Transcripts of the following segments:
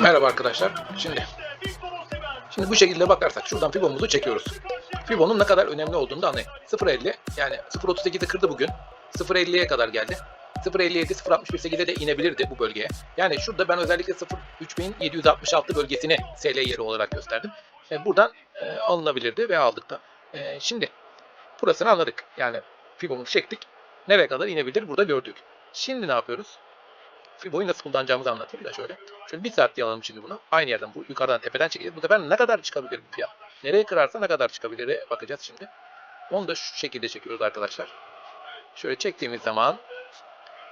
Merhaba arkadaşlar. Şimdi şimdi bu şekilde bakarsak şuradan Fibo'muzu çekiyoruz. Fibo'nun ne kadar önemli olduğunu da anlayın. 0.50 yani 0.38'i kırdı bugün. 0.50'ye kadar geldi. 0.57 0.61.8'e de inebilirdi bu bölgeye. Yani şurada ben özellikle 0.3766 bölgesini SL yeri olarak gösterdim. E, buradan e, alınabilirdi ve aldık da. E, şimdi burasını anladık. Yani Fibo'muzu çektik. Nereye kadar inebilir burada gördük. Şimdi ne yapıyoruz? Fibo'yu nasıl kullanacağımızı anlatayım da şöyle. Şöyle bir saat diye alalım şimdi bunu. Aynı yerden bu yukarıdan tepeden çekeceğiz. Bu sefer ne kadar çıkabilir bu fiyat? Nereye kırarsa ne kadar çıkabilir bakacağız şimdi. Onu da şu şekilde çekiyoruz arkadaşlar. Şöyle çektiğimiz zaman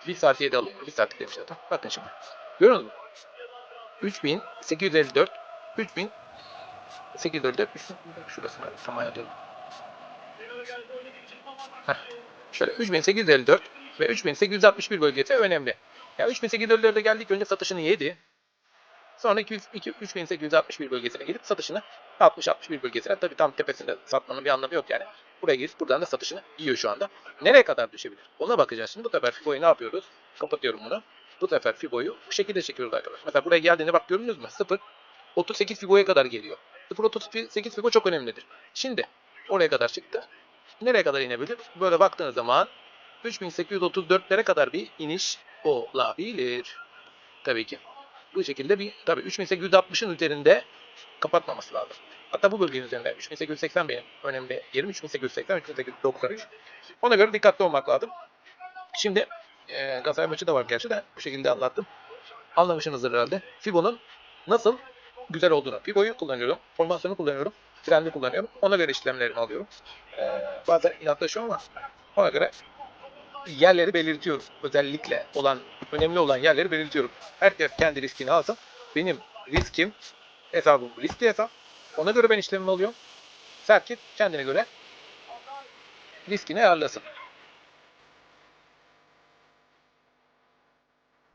bir saat 7 alıyor. Bir saat demiş zaten. Bakın şimdi. Görüyor musunuz? 3854 3854 şurası var. Tam ayarlayalım. Heh. Şöyle 3854 ve 3861 bölgesi önemli. Ya 3854'e geldik önce satışını yedi. Sonra 200, 2, 3861 bölgesine gelip satışını 60-61 bölgesine tabii tam tepesinde satmanın bir anlamı yok yani. Buraya gelip buradan da satışını yiyor şu anda. Nereye kadar düşebilir? Ona bakacağız şimdi. Bu sefer Fibo'yu ne yapıyoruz? Kapatıyorum bunu. Bu sefer Fibo'yu bu şekilde çekiyoruz arkadaşlar. Mesela buraya geldiğinde bak gördünüz mü? 0 38 Fibo'ya kadar geliyor. 0 38 Fibo çok önemlidir. Şimdi oraya kadar çıktı. Nereye kadar inebilir? Böyle baktığınız zaman 3834'lere kadar bir iniş olabilir. Tabii ki. Bu şekilde bir tabii 3860'ın üzerinde kapatmaması lazım. Hatta bu bölgenin üzerinde 3880 benim önemli yerim 3880 3893. Ona göre dikkatli olmak lazım. Şimdi e, Galatasaray maçı da var gerçi de bu şekilde anlattım. Anlamışsınızdır herhalde. Fibo'nun nasıl güzel olduğunu. Fibo'yu kullanıyorum. Formasyonu kullanıyorum. Trendi kullanıyorum. Ona göre işlemlerimi alıyorum. E, bazen inatlaşıyorum ama ona göre yerleri belirtiyorum. Özellikle olan, önemli olan yerleri belirtiyorum. Herkes kendi riskini alsın. Benim riskim, hesabım riskli hesap. Ona göre ben işlemimi alıyorum. Herkes kendine göre riskini ayarlasın.